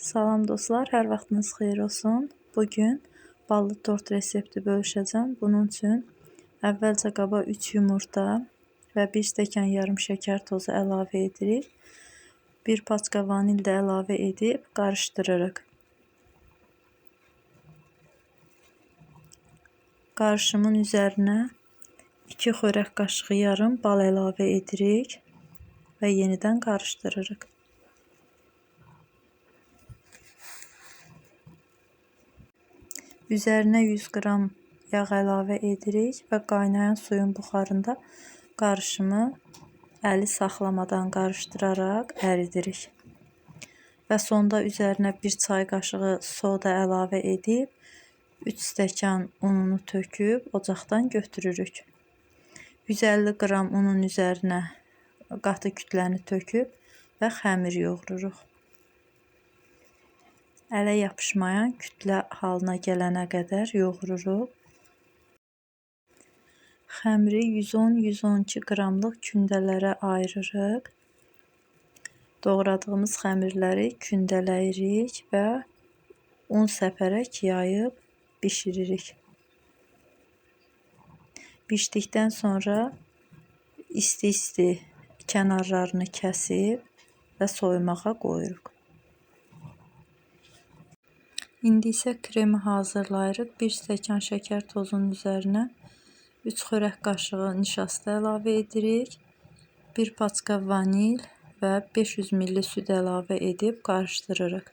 Salam dostlar, hər vaxtınız xeyir olsun. Bugün ballı tort resepti bölüşəcəm. Bunun üçün əvvəlcə qaba 3 yumurta və 1 stəkan yarım şəkər tozu əlavə edirik. 1 paçka vanil də əlavə edib qarışdırırıq. Qarışımın üzərinə 2 xörək qaşığı yarım bal əlavə edirik və yenidən qarışdırırıq. Üzərinə 100 qram yağ əlavə edirik və qaynayan suyun buxarında qarışımı əli saxlamadan qarışdıraraq əridirik. Və sonda üzərinə 1 çay qaşığı soda əlavə edib 3 stəkan ununu töküb ocaqdan götürürük. 150 qram unun üzərinə qatı kütləni töküb və xəmir yoğururuq. Ələ yapışmayan kütlə halına gələnə qədər yoğururuq. Xəmiri 110-112 qramlıq kündələrə ayırırıq. Doğradığımız xəmirləri kündələyirik və un səpərək yayıb bişiririk. Bişdikdən sonra isti-isti kənarlarını kəsib və soyumağa qoyuruq. İndi isə kremi hazırlayırıq. 1 stəkan şəkər tozunun üzərinə 3 xörək qaşığı nişasta əlavə edirik. 1 paçka vanil və 500 ml süd əlavə edib qarışdırırıq.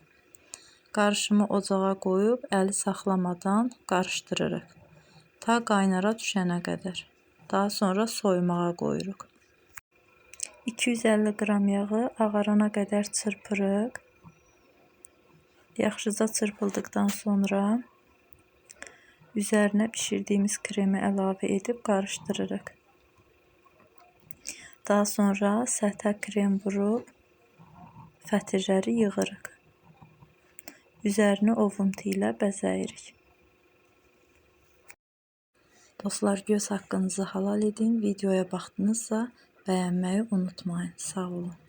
Qarışımı ocağa qoyub əli saxlamadan qarışdırırıq. Ta qaynara düşənə qədər. Daha sonra soyumağa qoyuruq. 250 qram yağı ağarana qədər çırpırıq. Yaxşıca çırpıldıktan sonra üzerine pişirdiğimiz kremi əlavə edib qarışdırırıq. Daha sonra səthə krem vurub fətirləri yığırıq. Üzərini ovuntu ilə bəzəyirik. Dostlar göz haqqınızı halal edin. Videoya baxdınızsa bəyənməyi unutmayın. Sağ olun.